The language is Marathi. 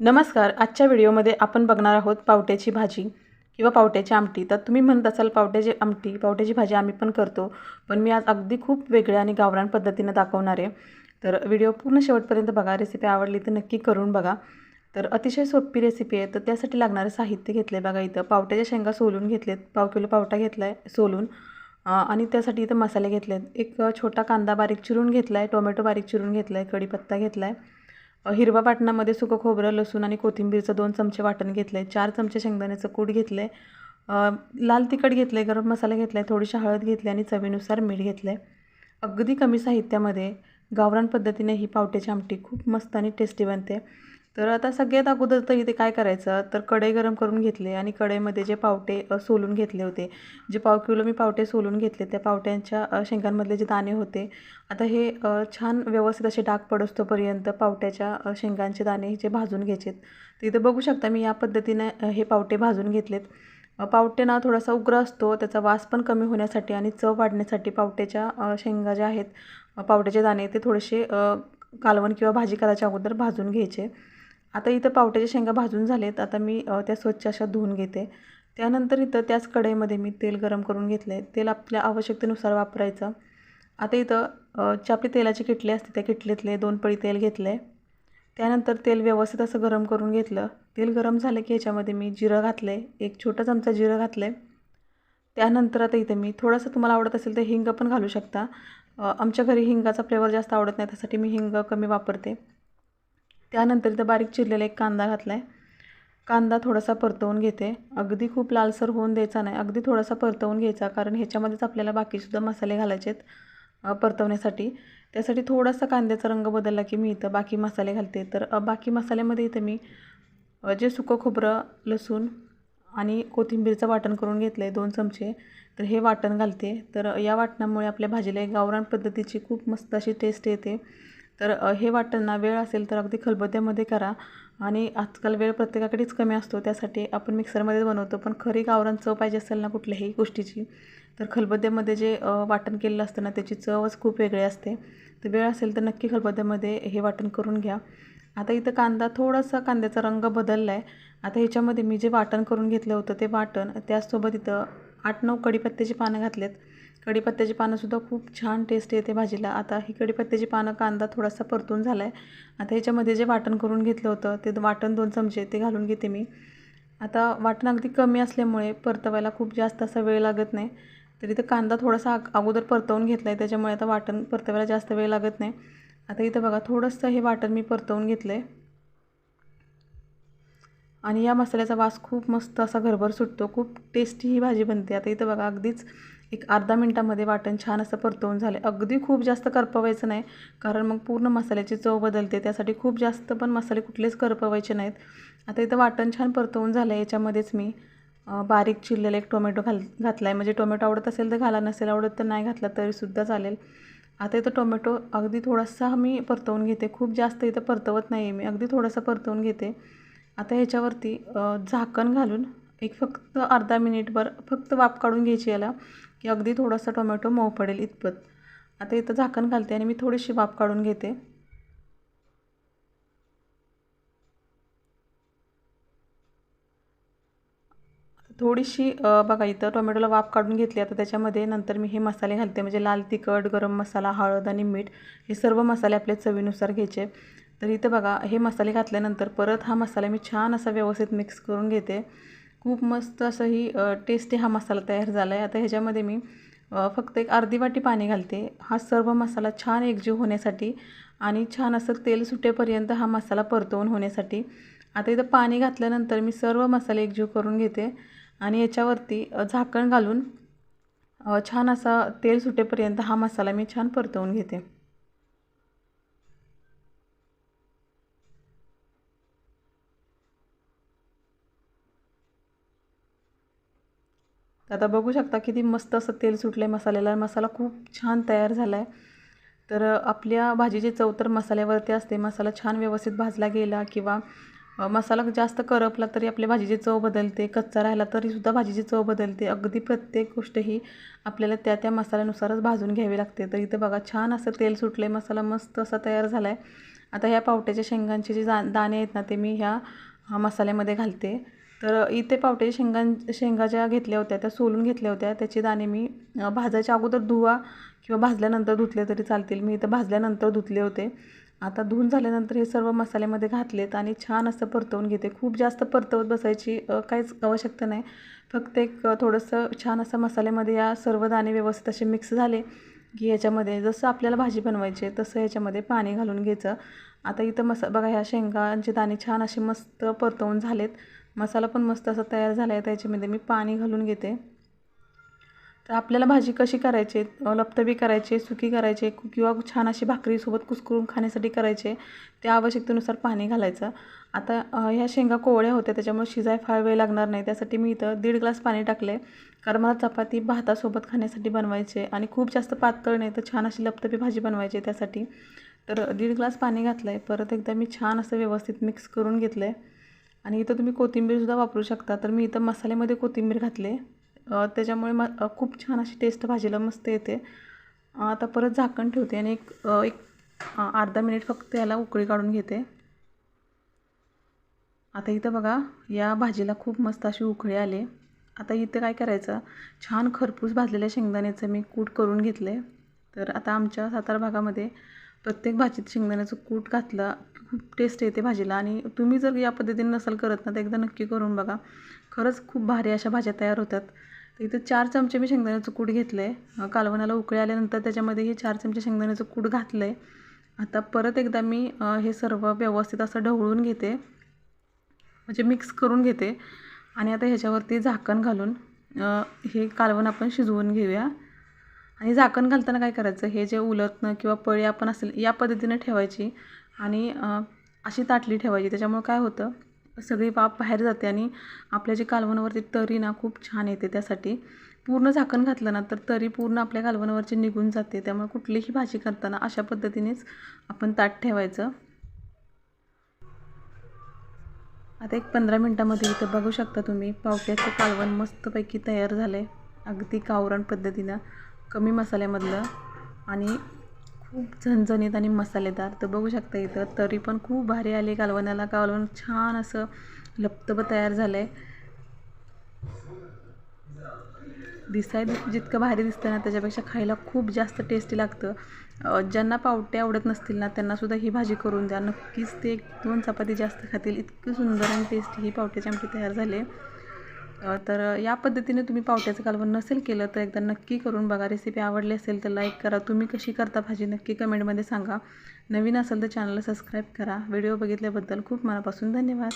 नमस्कार आजच्या व्हिडिओमध्ये आपण बघणार आहोत पावट्याची भाजी किंवा पावट्याची आमटी. तर तुम्ही म्हणत असाल पावट्याची आमटी पावट्याची भाजी आम्ही पण करतो पण मी आज अगदी खूप वेगळ्या आणि गावरान पद्धतीनं दाखवणार आहे. तर व्हिडिओ पूर्ण शेवटपर्यंत बघा रेसिपी आवडली तर नक्की करून बघा. तर अतिशय सोपी रेसिपी आहे तर त्यासाठी लागणारं साहित्य घेतलं आहे बघा इथं. पावट्याच्या शेंगा सोलून घेतलेत पाव किलो पावटा घेतला आहे सोलून आणि त्यासाठी इथं मसाले घेतले आहेत एक छोटा कांदा बारीक चिरून घेतला आहे टोमॅटो बारीक चिरून घेतला आहे कढीपत्ता घेतला आहे हिरवा वाटणामध्ये सुकं खोबरं लसूण आणि कोथिंबीरचं दोन चमचे वाटण घेतलं आहे चार चमचे शेंगदाण्याचं कूट घेतलं आहे लाल तिखट घेतलं आहे गरम मसाला घेतला आहे थोडीशी हळद घेतली आणि चवीनुसार मीठ घेतलं आहे अगदी कमी साहित्यामध्ये गावरान पद्धतीने ही पावट्याची आमटी खूप मस्त आणि टेस्टी बनते. तर आता सगळ्यात अगोदर तर इथे काय करायचं तर कढई गरम करून घेतले आणि कढईमध्ये जे पावटे सोलून घेतले होते. जे पाव किलो मी पावटे सोलून घेतले त्या पावट्यांच्या शेंगांमधले जे दाणे होते आता हे छान व्यवस्थित असे डाग पडसतोपर्यंत पावट्याच्या शेंगांचे दाणे जे भाजून घ्यायचेत. तर इथं बघू शकता मी या पद्धतीने हे पावटे भाजून घेतलेत. पावटे ना थोडासा उग्र असतो त्याचा वास पण कमी होण्यासाठी आणि चव वाढण्यासाठी पावट्याच्या शेंगा ज्या आहेत पावट्याचे दाणे ते थोडेसे कालवण किंवा भाजी करायच्या अगोदर भाजून घ्यायचे. आता इथं पावट्याच्या शेंगा भाजून झालेत. आता मी त्या स्वच्छ अशा धुवून घेते. त्यानंतर इथं त्याच कढईमध्ये मी तेल गरम करून घेतलं आहे तेल आपल्या आवश्यकतेनुसार वापरायचं. आता इथं जे आपली तेलाची किटली असते त्या किटलीतले दोन पळी तेल घेतलं आहे त्यानंतर तेल व्यवस्थित असं गरम करून घेतलं. तेल गरम झालं की ह्याच्यामध्ये मी जिरं घातलं आहे एक छोटा चमचा जिरं घातलं आहे त्यानंतर आता इथं मी थोडंसं तुम्हाला आवडत असेल तर हिंग पण घालू शकता. आमच्या घरी हिंगाचा फ्लेवर जास्त आवडत नाही त्यासाठी मी हिंग कमी वापरते. त्यानंतर इथं बारीक चिरलेला एक कांदा घातला आहे कांदा थोडासा परतवून घेते. अगदी खूप लालसर होऊन द्यायचा नाही. अगदी थोडासा परतवून घ्यायचा कारण ह्याच्यामध्येच आपल्याला बाकीसुद्धा मसाले घालायचे आहेत परतवण्यासाठी. त्यासाठी थोडासा कांद्याचा रंग बदलला की मी इथं बाकी मसाले घालते. तर बाकी मसाल्यामध्ये इथं मी जे सुकं खोबरं लसूण आणि कोथिंबीरचं वाटण करून घेतलं आहे दोन चमचे तर हे वाटण घालते. तर या वाटणामुळे आपल्या भाजीला एक गावरान पद्धतीची खूप मस्त अशी टेस्ट येते. तर हे वाटण ना वेळ असेल तर अगदी खलबत्त्यामध्ये करा. आणि आजकाल वेळ प्रत्येकाकडेच कमी असतो त्यासाठी आपण मिक्सरमध्येच बनवतो. पण खरी गावरान चव पाहिजे असेल ना कुठल्याही गोष्टीची तर खलबत्त्यामध्ये जे वाटण केलेलं असतं ना त्याची चवच खूप वेगळी असते. तर वेळ असेल तर नक्की खलबत्त्यामध्ये हे वाटण करून घ्या. आता इथं कांदा थोडासा कांद्याचा रंग बदलला आहे आता ह्याच्यामध्ये मी जे वाटण करून घेतलं होतं ते वाटण त्याचसोबत इथं आठ नऊ कडीपत्त्याची पानं घातलेत. कढीपत्त्याची पानंसुद्धा खूप छान टेस्ट येते भाजीला. आता ही कढीपत्त्याची पानं कांदा थोडासा परतून झाला आहे आता ह्याच्यामध्ये जे वाटण करून घेतलं होतं ते वाटण दोन चमचे ते घालून घेते मी. आता वाटण अगदी कमी असल्यामुळे परतवायला खूप जास्त असा वेळ लागत नाही. तर इथं कांदा थोडासा अगोदर परतवून घेतला आहे त्याच्यामुळे आता वाटण परतवायला जास्त वेळ लागत नाही. आता इथं बघा थोडंसं हे वाटण मी परतवून घेतलं आहे आणि या मसाल्याचा वास खूप मस्त असा घरभर सुटतो. खूप टेस्टी ही भाजी बनते. आता इथं बघा अगदीच एक अर्धा मिनटामध्ये वाटण छान असं परतवून झालं अगदी खूप जास्त करपवायचं नाही कारण मग पूर्ण मसाल्याची चव बदलते. त्यासाठी खूप जास्त पण मसाले कुठलेच करपवायचे नाहीत. आता इथं वाटण छान परतवून झालं आहे याच्यामध्येच मी बारीक चिरलेला एक टोमॅटो घाल घातला आहे म्हणजे टोमॅटो आवडत असेल तर घाला नसेल आवडत तर नाही घातला तरीसुद्धा चालेल. आता इथं टोमॅटो अगदी थोडासा मी परतवून घेते. खूप जास्त इथं परतवत नाही मी अगदी थोडासा परतवून घेते. आता ह्याच्यावरती झाकण घालून एक फक्त अर्धा मिनिटभर फक्त वाफ काढून घ्यायची याला की अगदी थोडासा टोमॅटो मऊ पडेल इतपत. आता इथं झाकण घालते आणि मी थोडीशी वाफ काढून घेते. थोडीशी बघा इथं टोमॅटोला वाफ काढून घेतली. आता त्याच्यामध्ये नंतर मी हे मसाले घालते म्हणजे लाल तिखट गरम मसाला हळद आणि मीठ हे सर्व मसाले आपल्या चवीनुसार घ्यायचे. तर इथं बघा हे मसाले घातल्यानंतर परत हा मसाला मी छान असा व्यवस्थित मिक्स करून घेते. खूप मस्त असं ही टेस्टी हा मसाला तयार झाला आहे आता ह्याच्यामध्ये मी फक्त एक अर्धी वाटी पाणी घालते. हा सर्व मसाला छान एकजीव होण्यासाठी आणि छान असं तेल सुटेपर्यंत हा मसाला परतवून होण्यासाठी. आता इथं पाणी घातल्यानंतर मी सर्व मसाले एकजीव करून घेते आणि याच्यावरती झाकण घालून छान असा तेल सुटेपर्यंत हा मसाला मी छान परतवून घेते. आता बघू शकता किती मस्त असं तेल सुटलं आहे मसाल्याला. मसाला खूप छान तयार झाला आहे तर आपल्या भाजीची चव तर मसाल्यावरती असते. मसाला छान व्यवस्थित भाजला गेला किंवा मसाला जास्त करपला तरी आपल्या भाजीची चव बदलते. कच्चा राहिला तरीसुद्धा भाजीची चव बदलते. अगदी प्रत्येक गोष्ट ही आपल्याला त्या त्या मसाल्यानुसारच भाजून घ्यावी लागते. तर इथं बघा छान असं तेल सुटलं आहे मसाला मस्त असा तयार झाला आहे आता ह्या पावट्याच्या शेंगांचे जे जा दाणे आहेत ना ते मी ह्या मसाल्यामध्ये घालते. तर इथे पावटे शेंगां शेंगा ज्या घेतल्या होत्या त्या सोलून घेतल्या होत्या. त्याचे दाणे मी भाजायच्या अगोदर धुवा किंवा भाजल्यानंतर धुतले तरी चालतील. मी इथं भाजल्यानंतर धुतले होते. आता धुवून झाल्यानंतर हे सर्व मसाल्यामध्ये घातलेत आणि छान असं परतवून घेते. खूप जास्त परतवत बसायची काहीच आवश्यकता नाही. फक्त एक थोडंसं छान असं मसाल्यामध्ये या सर्व दाणे व्यवस्थित असे मिक्स झाले. की याच्यामध्ये जसं आपल्याला भाजी बनवायची आहे तसं याच्यामध्ये पाणी घालून घ्यायचं. आता इथं मसा बघा ह्या शेंगांचे दाणे छान असे मस्त परतवून झालेत. मसाला पण मस्त असा तयार झाला आहे त्याच्यामध्ये मी पाणी घालून घेते. तर आपल्याला भाजी कशी करायची आहे लपतबी करायची सुकी करायची किंवा छान अशी भाकरीसोबत कुस्करून खाण्यासाठी करायचे त्या आवश्यकतेनुसार पाणी घालायचं. आता ह्या शेंगा कोवळ्या होत्या त्याच्यामुळे शिजाय फार वेळ लागणार नाही त्यासाठी मी इथं दीड ग्लास पाणी टाकले कारण मला चपाती भातासोबत खाण्यासाठी बनवायचे आणि खूप जास्त पातळ नाही तर छान अशी लपतपी भाजी बनवायची आहे त्यासाठी. तर दीड ग्लास पाणी घातलं आहे परत एकदा मी छान असं व्यवस्थित मिक्स करून घेतलं आहे आणि इथं तुम्ही कोथिंबीरसुद्धा वापरू शकता. तर मी इथं मसाल्यामध्ये कोथिंबीर घातले. त्याच्यामुळे म खूप छान अशी टेस्ट भाजीला मस्त येते. आता परत झाकण ठेवते आणि एक एक अर्धा मिनिट फक्त याला उकळी काढून घेते. आता इथं बघा या भाजीला खूप मस्त अशी उकळी आले. आता इथं काय करायचं? छान खरपूस भाजलेल्या शेंगदाण्याचं मी कूट करून घेतले तर आता आमच्या सातारा भागामध्ये प्रत्येक भाजीत शेंगदाण्याचं कूट घातलं खूप टेस्ट येते भाजीला. आणि तुम्ही जर या पद्धतीने नसाल करत ना तर एकदा नक्की करून बघा. खरंच खूप भारी अशा भाज्या तयार होतात. तर इथं चार चमचे मी शेंगदाण्याचं कूट घेतलं आहे कालवणाला उकळी आल्यानंतर त्याच्यामध्ये हे चार चमचे शेंगदाण्याचं कूट घातलं आहे आता परत एकदा मी हे सर्व व्यवस्थित असं ढवळून घेते. म्हणजे मिक्स करून घेते. आणि आता ह्याच्यावरती झाकण घालून हे कालवण आपण शिजवून घेऊया. आणि झाकण घालताना काय करायचं हे जे उलटणं किंवा पळी आपण असेल या पद्धतीनं ठेवायची आणि अशी ताटली ठेवायची. त्याच्यामुळं काय होतं सगळी वाफ बाहेर जाते आणि आपल्या जे कालवणावरती तरी ना खूप छान येते त्यासाठी. पूर्ण झाकण घातलं ना तर तरी पूर्ण आपल्या कालवणावरची निघून जाते. त्यामुळे कुठलीही भाजी करताना अशा पद्धतीनेच आपण ताट ठेवायचं. आता एक पंधरा मिनटामध्ये इथं बघू शकता तुम्ही पावट्याचं कालवण मस्तपैकी तयार झालं आहे अगदी गावरान पद्धतीनं कमी मसाल्यामधलं आणि खूप झणझणीत आणि मसालेदार. तर बघू शकता इथं तरी पण खूप भारी आली कालवणाला. कालवण छान असं लपतप तयार झालं आहे दिसाय जितकं भारी दिसतं ना त्याच्यापेक्षा खायला खूप जास्त टेस्टी लागतं. ज्यांना पावटे आवडत नसतील ना त्यांनासुद्धा ही भाजी करून द्या. नक्कीच ते एक दोन चपाती जास्त खातील. इतकी सुंदर आणि टेस्टी ही पावट्याची आमटी तयार झाली. तर या पद्धतीने तुम्ही पावट्याचं कालवण नसेल केलं तर एकदा नक्की करून बघा. रेसिपी आवडली असेल तर लाईक करा. तुम्ही कशी करता भाजी नक्की कमेंटमध्ये सांगा. नवीन असेल तर चॅनलला सबस्क्राईब करा. व्हिडिओ बघितल्याबद्दल खूप मनापासून धन्यवाद.